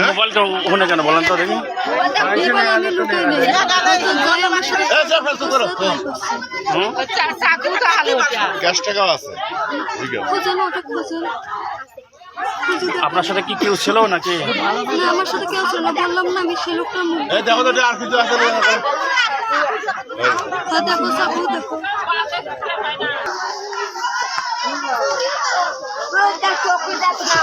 মোবাইলটা ওখানে কেন? বলেন তো দেখি। টাকাও আছে আপনার সাথে কি কেউ ছিল নাকি আমার সাথে কেউ ছিল না বললাম না আমি সে লোকটা এই দেখো তো আর কিছু আছে না দেখো দেখো যে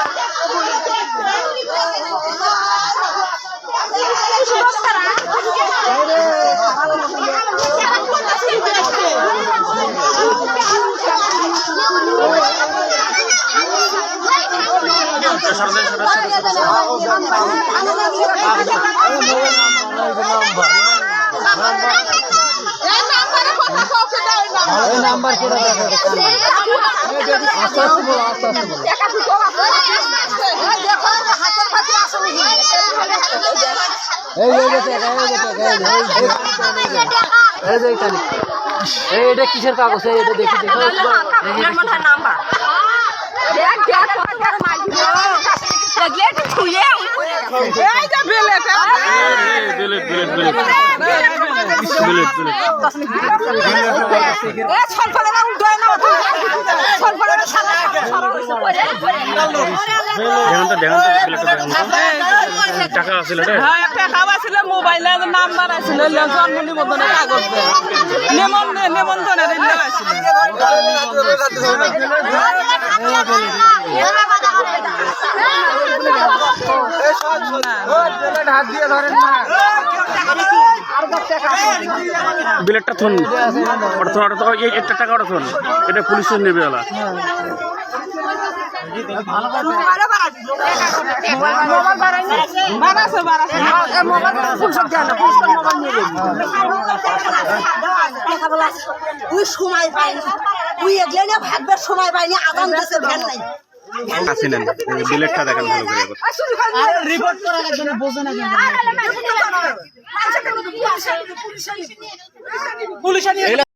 এই এটা কিসের কাগজ এটা দেখি দেখি বিলেট বিলেট বিলেট বিলেট বিলেট তো বিলেটটা টাকা আছিল রে হ্যাঁ একটা খাওয়া ছিল নাম্বার আছিল জন্ম নিবন্ধনের কাগজ নেমন নেমন্তনের আছিল বিলেটটা থন। ওটা একটা টাকা ওটা এটা পুলিশের নেবে ওলা। তুই সময় পাইনি। তুই এগলে না সময় পাইনি, আগাম দেশের ভ্যান নাই। আসি নেন বিলেটটা দেখেন ভালো করে আর রিপোর্ট করার জন্য না না। কেন পুলিশ